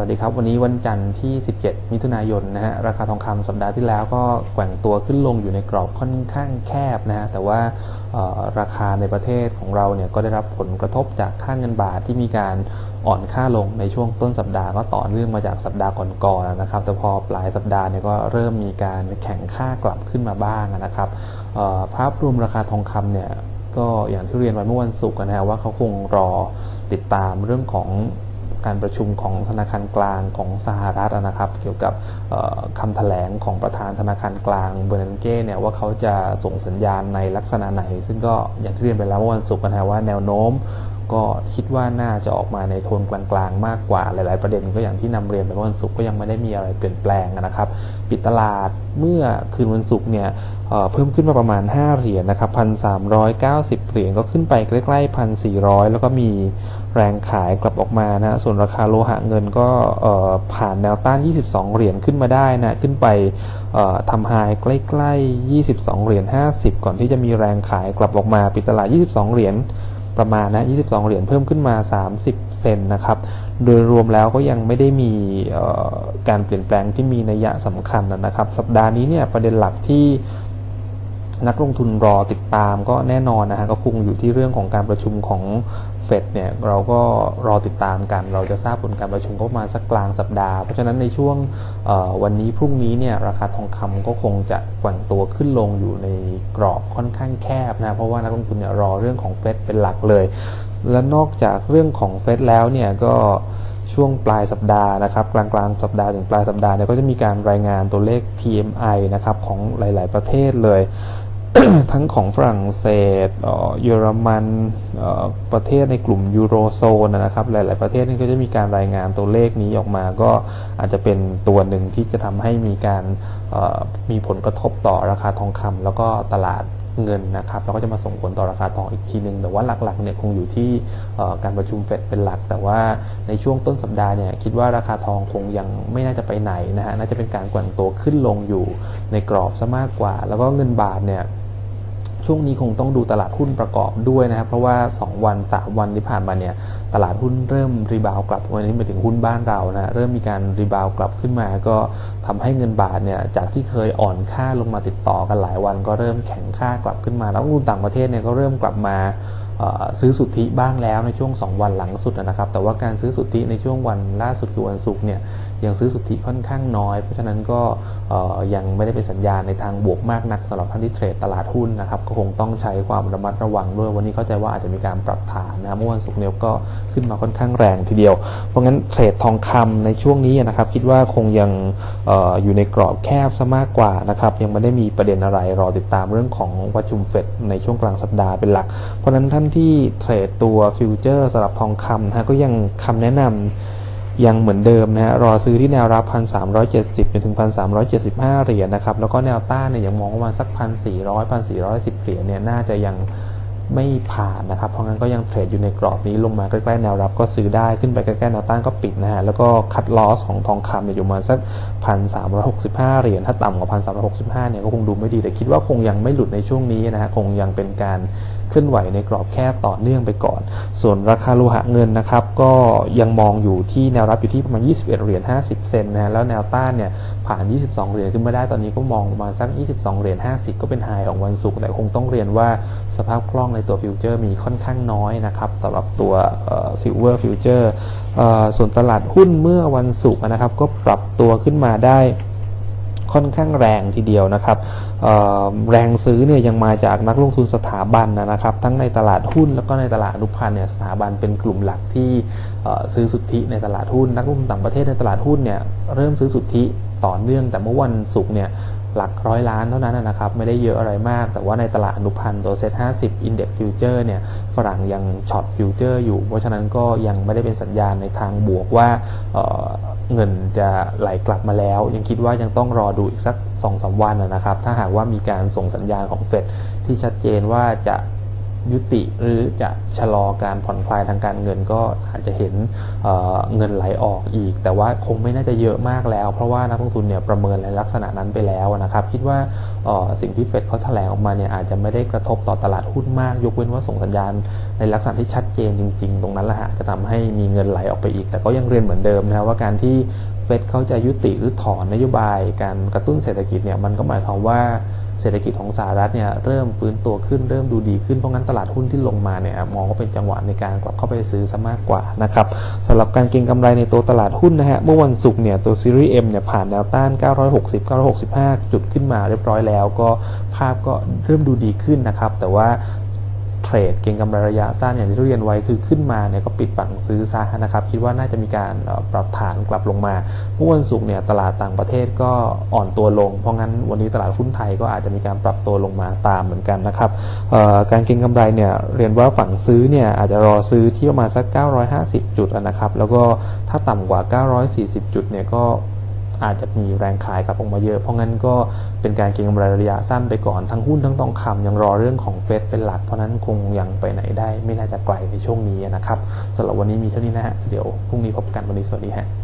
วัสดีครับวันนี้วันจันทร์ที่ 17 มิถุนายนนะฮะราคาทองคำสัปดาห์ที่แล้วก็แกว่งตัวขึ้นลงอยู่ในกรอบค่อนข้างแคบนะฮะแต่ว่าราคาในประเทศของเราเนี่ยก็ได้รับผลกระทบจากค่างเงินบาทที่มีการอ่อนค่าลงในช่วงต้นสัปดาห์ก็ต่อเนื่องมาจากสัปดาห์ก่อนๆนะครับ แต่พอปลายสัปดาห์เนี่ยก็เริ่มมีการแข่งค่ากลับขึ้นมาบ้างนะครับภาพรวมราคาทองคำเนี่ยก็อย่างที่เรียนไว้เมื่อวันศุกร์นะฮะว่าเขาคงรอติดตามเรื่องของ การประชุมของธนาคารกลางของสหรัฐนะครับ เกี่ยวกับเอ่อคำแถลงของประธานธนาคารกลางเบอร์นันเก้เนี่ยว่าเขาจะส่งสัญญาณในลักษณะไหน ซึ่งก็อย่างที่เรียนไปแล้วเมื่อวันศุกร์นะฮะว่าแนวโน้ม ก็คิดว่าน่าจะออกมาในโทนกลางๆ มากกว่าหลาย ๆ ประเด็นก็อย่างที่นำเรียนไปเมื่อวันศุกร์ก็ยังไม่ได้มีอะไรเปลี่ยนแปลงนะครับ ปิดตลาดเมื่อคืนวันศุกร์เนี่ยเเพิ่มขึ้นมาประมาณ 5 เหรียญนะครับ1,390เหรียญก็ขึ้นไปใกล้ๆ1,400แล้วก็มีแรงขายกลับออกมานะ ส่วนราคาโลหะเงินก็ผ่านแนวต้าน 22 เหรียญขึ้นมาได้นะ ขึ้นไปทำไฮใกล้ๆ 22 เหรียญ 50 ก่อนที่จะมีแรงขายกลับออกมา ปิดตลาด 22 เหรียญ ประมาณนะ 22 เหรียญเพิ่มขึ้นมา 30 เซนนะครับ โดยรวมแล้วก็ยังไม่ได้มีการเปลี่ยนแปลงที่มีนัยสำคัญนะครับ สัปดาห์นี้เนี่ยประเด็นหลักที่นักลงทุนรอติดตามก็แน่นอนนะฮะก็คงอยู่ที่เรื่องของการประชุมของ เฟดเนี่ยเราก็รอติดตามกัน เราจะทราบผลการประชุมก็มาสักกลางสัปดาห์ เพราะฉะนั้นในช่วงวันนี้พรุ่งนี้เนี่ยราคาทองคำก็คงจะแกว่งตัวขึ้นลงอยู่ในกรอบค่อนข้างแคบนะเพราะว่านักลงทุนเนี่ยรอเรื่องของเฟดเป็นหลักเลย และนอกจากเรื่องของเฟดแล้วเนี่ยก็ช่วงปลายสัปดาห์นะครับกลางกลางสัปดาห์ถึงปลายสัปดาห์เนี่ยก็จะมีการรายงานตัวเลข PMI นะครับของหลาย ๆ ประเทศเลย ทั้งของฝรั่งเศสเยอรมันประเทศในกลุ่มยูโรโซนนะครับ หลาย ๆ ประเทศนี่ก็จะมีการรายงานตัวเลขนี้ออกมา ก็อาจจะเป็นตัวหนึ่งที่จะทำให้มีการมีผลกระทบต่อราคาทองคำแล้วก็ตลาดเงินนะครับแล้วก็จะมาส่งผลต่อราคาทองอีกทีหนึ่งแต่ว่าหลักๆเนี่ยคงอยู่ที่การประชุมเฟดเป็นหลัก แต่ว่าในช่วงต้นสัปดาห์เนี่ยคิดว่าราคาทองคงยังไม่น่าจะไปไหนนะฮะน่าจะเป็นการกว่งตัวขึ้นลงอยู่ในกรอบซะมากกว่า แล้วก็เงินบาทเนี่ย ช่วงนี้คงต้องดูตลาดหุ้นประกอบด้วยนะครับ เพราะว่า 2 วัน 3 วันที่ผ่านมาเนี่ยตลาดหุ้นเริ่มรีบาวกลับวันนี้ไปถึงหุ้นบ้านเรานะเริ่มมีการรีบาวกลับขึ้นมา ก็ทำให้เงินบาทเนี่ยจากที่เคยอ่อนค่าลงมาติดต่อกันหลายวัน ก็เริ่มแข็งค่ากลับขึ้นมาแล้วหุ้นต่างประเทศเนี่ยก็เริ่มกลับมาซื้อสุทธิบ้างแล้วในช่วง 2 วันหลังสุดนะครับ แต่ว่าการซื้อสุทธิในช่วงวันล่าสุดคือวันศุกร์เนี่ย ยังซื้อสุทธิค่อนข้างน้อย เพราะฉะนั้นก็ยังไม่ได้เป็นสัญญาณในทางบวกมากนักสำหรับท่านที่เทรดตลาดหุ้นนะครับก็คงต้องใช้ความระมัดระวังด้วยวันนี้เข้าใจว่าอาจจะมีการปรับฐานนะเมื่อวันศุกร์เนี่ยก็ขึ้นมาค่อนข้างแรงทีเดียว เพราะงั้นเทรดทองคำในช่วงนี้นะครับคิดว่าคงยังออยู่ในกรอบแคบซะมากกว่านะครับยังไม่ได้มีประเด็นอะไรรอติดตามเรื่องของประชุมเฟดในช่วงกลางสัปดาห์เป็นหลัก เพราะฉะนั้นท่านที่เทรดตัวฟิวเจอร์สำหรับทองคำนะฮะก็ยังคำแนะนำ ยังเหมือนเดิมนะฮะรอซื้อที่แนวรับ 1,370จนถึง 1,375 เหรียญนะครับ แล้วก็แนวต้านเนี่ยยังมองประมาณสัก 1,400 1,410 เหรียญเนี่ยน่าจะยังไม่ผ่านนะครับ เพราะงั้นก็ยังเทรดอยู่ในกรอบนี้ลงมาใกล้ๆแนวรับก็ซื้อได้ขึ้นไปใกล้ๆแนวต้านก็ปิดนะฮะ แล้วก็คัดลอสของทองคำเนี่ยอยู่มาสัก 1,365 เหรียญ ถ้าต่ำกว่า 1,365 เนี่ยก็คงดูไม่ดี แต่คิดว่าคงยังไม่หลุดในช่วงนี้นะฮะ คงยังเป็นการ เคลื่อนไหวในกรอบแคบต่อเนื่องไปก่อน ส่วนราคาโลหะเงินนะครับ ก็ยังมองอยู่ที่แนวรับอยู่ที่ประมาณ 21 เหรียญ 50 เซนนะฮะแล้วแนวต้านเนี่ยผ่าน 22 เหรียญขึ้นมาได้ตอนนี้ก็มองมาสัก 22 เหรียญ 50 ก็เป็นไฮของวันศุกร์แต่คงต้องเรียนว่าสภาพคล่องในตัวฟิวเจอร์มีค่อนข้างน้อยนะครับสำหรับตัวซิลเวอร์ฟิวเจอร์ส่วนตลาดหุ้นเมื่อวันศุกร์นะครับก็ปรับตัวขึ้นมาได้ ค่อนข้างแรงทีเดียวนะครับแรงซื้อเนี่ยยังมาจากนักลงทุนสถาบันนะครับ ทั้งในตลาดหุ้นแล้วก็ในตลาดอนุพันธ์เนี่ยสถาบันเป็นกลุ่มหลักที่ซื้อสุทธิในตลาดหุ้น นักลงทุนต่างประเทศในตลาดหุ้นเนี่ยเริ่มซื้อสุทธิต่อเนื่องแต่เมื่อวันศุกร์เนี่ย หลักร้อยล้านเท่านั้นนะครับ ไม่ได้เยอะอะไรมาก แต่ว่าในตลาดอนุพันธ์ตัวเซ็ต50 Index Future เนี่ยฝรั่งยังช็อตฟิวเจอร์อยู่ เพราะฉะนั้นก็ยังไม่ได้เป็นสัญญาณในทางบวกว่าเเงินจะไหลกลับมาแล้ว ยังคิดว่ายังต้องรอดูอีกสัก2อสวันนะครับ ถ้าหากว่ามีการส่งสัญญาณของเฟดที่ชัดเจนว่าจะ ยุติหรือจะชะลอการผ่อนคลายทางการเงินก็อาจจะเห็นเเงินไหลออกอีก แต่ว่าคงไม่น่าจะเยอะมากแล้ว เพราะว่านักลงทุนเนี่ยประเมินในลักษณะนั้นไปแล้วนะครับ คิดว่าสิ่งที่เฟดเขาแถลงออกมาเนี่ยอาจจะไม่ได้กระทบต่อตลาดหุ้นมาก ยกเว้นว่าส่งสัญญาณในลักษณะที่ชัดเจนจริง ๆ ตรงนั้นแหละฮะจะทำให้มีเงินไหลออกไปอีก แต่ก็ยังเรียนเหมือนเดิมนะครับว่าการที่เฟดเขาจะยุติหรือถอนนโยบาย การกระตุ้นเศรษฐกิจเนี่ยมันก็หมายความว่า เศรษฐกิจของสหรัฐเนี่ยเริ่มฟื้นตัวขึ้นเริ่มดูดีขึ้นเพราะงั้นตลาดหุ้นที่ลงมาเนี่ยมองว่าเป็นจังหวะในการกลับเข้าไปซื้อซะมากกว่านะครับสำหรับการเก็งกำไรในตัวตลาดหุ้นนะฮะเมื่อวันศุกร์เนี่ยตัวซีรีส์ M เนี่ยผ่านแนวต้าน 960 965 จุดขึ้นมาเรียบร้อยแล้ว ก็ภาพก็เริ่มดูดีขึ้นนะครับแต่ว่า ทรดเก็งกำไรระยะสั้นอย่างที่เรียนไว้คือขึ้นมาเนี่ยก็ปิดฝั่งซื้อซะนะครับ คิดว่าน่าจะมีการปรับฐานกลับลงมาเมื่อวันศุกร์เนี่ยตลาดต่างประเทศก็อ่อนตัวลง เพราะงั้นวันนี้ตลาดหุ้นไทยก็อาจจะมีการปรับตัวลงมาตามเหมือนกันนะครับการเก็งกำไรเนี่ยเรียนว่าฝั่งซื้อเนี่ยอาจจะรอซื้อที่ประมาณสัก 950 จุดนะครับ แล้วก็ถ้าต่ำกว่า 940 จุดเนี่ยก็ อาจจะมีแรงขายกลับออกมาเยอะ เพราะงั้นก็เป็นการเก็งกำไรระยะสั้นไปก่อน ทั้งหุ้นทั้งทองคำยังรอเรื่องของเฟดเป็นหลัก เพราะนั้นคงยังไปไหนได้ ไม่น่าจะไกลในช่วงนี้นะครับสำหรับวันนี้มีเท่านี้นะฮะเดี๋ยวพรุ่งนี้พบกันวันนี้สวัสดีฮะ